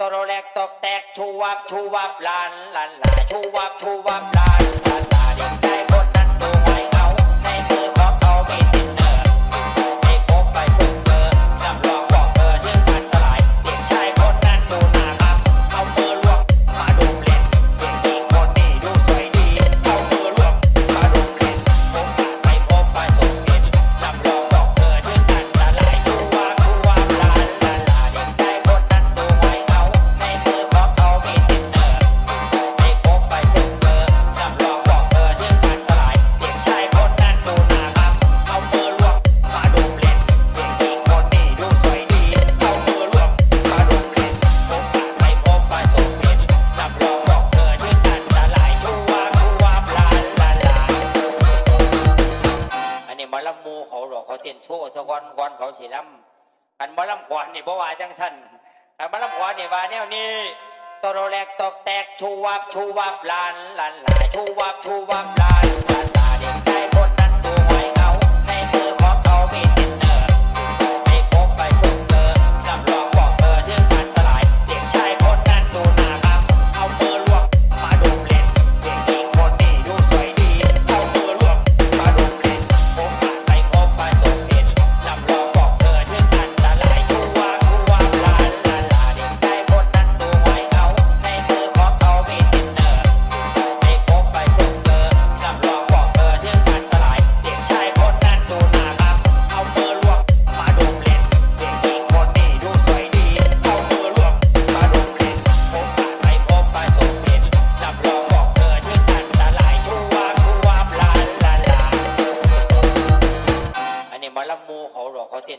ตโรแรกตกแตกชูวับชูวับลันลันลาชูวับชูวับลาน โซ่สะกอนก่อนเขาสีลำกันบ่ลำควานนี่บ่ว่าจังสันกันบ่ลำควานนี่ว่าเนี่ยนี่ตโรแรกตอกแตกชูวับชูวับลานลานลายชูวับชูวับลาน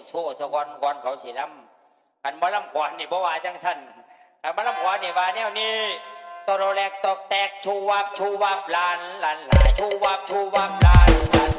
โชว์สะกอนก่อนเขาสีลำขันบาลำขวานนี่บ่ว่าจังสันขันบาลำขวานนี่ว่าแนวนี้ตโรแรกตอกแตกชูวับชูวับลานลานลายชูวับชูวับลานลาน